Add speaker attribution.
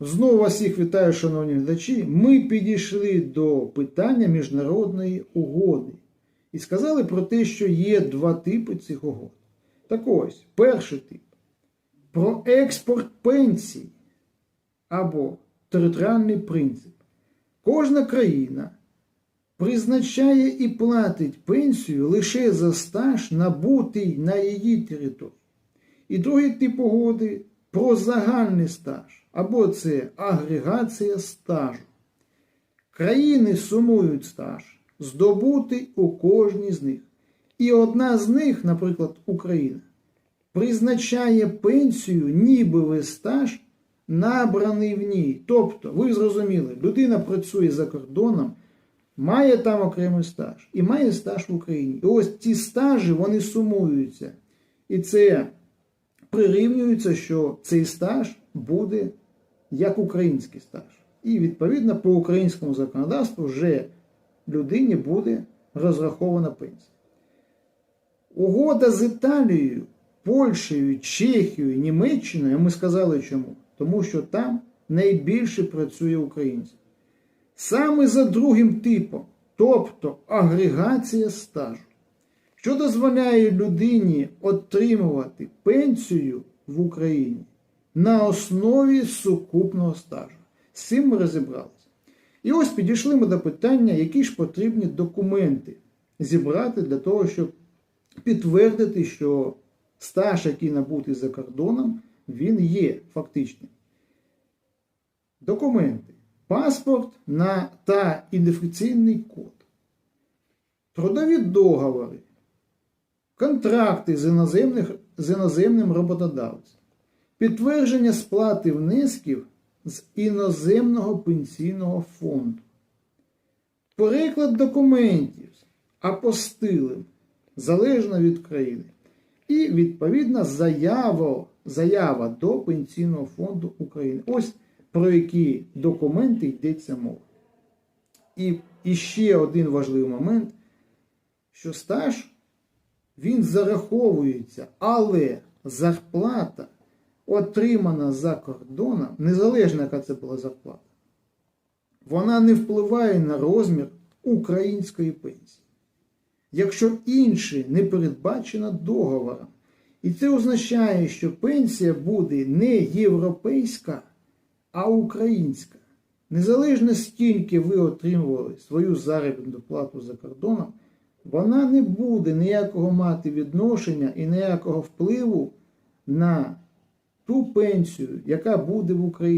Speaker 1: Знову вас всіх вітаю, шановні глядачі. Ми підійшли до питання міжнародної угоди і сказали про те, що є два типи цих угод. Так ось, перший тип про експорт пенсій або територіальний принцип. Кожна країна призначає і платить пенсію лише за стаж, набутий на її території. І другий тип угоди про загальний стаж, або це агрегація стажу. Країни сумують стаж, здобутий у кожній з них. І одна з них, наприклад, Україна, призначає пенсію, ніби стаж, набраний в ній. Тобто, ви зрозуміли, людина працює за кордоном, має там окремий стаж і має стаж в Україні. І ось ці стажі вони сумуються. І це прирівнюється, що цей стаж буде як український стаж. І відповідно по українському законодавству вже людині буде розрахована пенсія. Угода з Італією, Польщею, Чехією, Німеччиною, ми сказали чому? Тому що там найбільше працює українців. Саме за другим типом, тобто агрегація стажу, що дозволяє людині отримувати пенсію в Україні на основі сукупного стажу. З цим ми розібралися. І ось підійшли ми до питання, які ж потрібні документи зібрати для того, щоб підтвердити, що стаж, який набутий за кордоном, він є фактичним. Документи. Паспорт на та ідентифікаційний код. Трудові договори. Контракти з, з іноземним роботодавцем. Підтвердження сплати внесків з іноземного пенсійного фонду. Переклад документів апостилем залежно від країни. І відповідна заява, заява до Пенсійного фонду України. Ось про які документи йдеться мова. І, і ще один важливий момент, що стаж він зараховується, але зарплата, отримана за кордоном, незалежно яка це була зарплата, вона не впливає на розмір української пенсії. Якщо інше не передбачено договором. І це означає, що пенсія буде не європейська, а українська. Незалежно скільки ви отримували свою заробітну плату за кордоном, вона не буде ніякого мати відношення і ніякого впливу на ту пенсію, яка буде в Україні.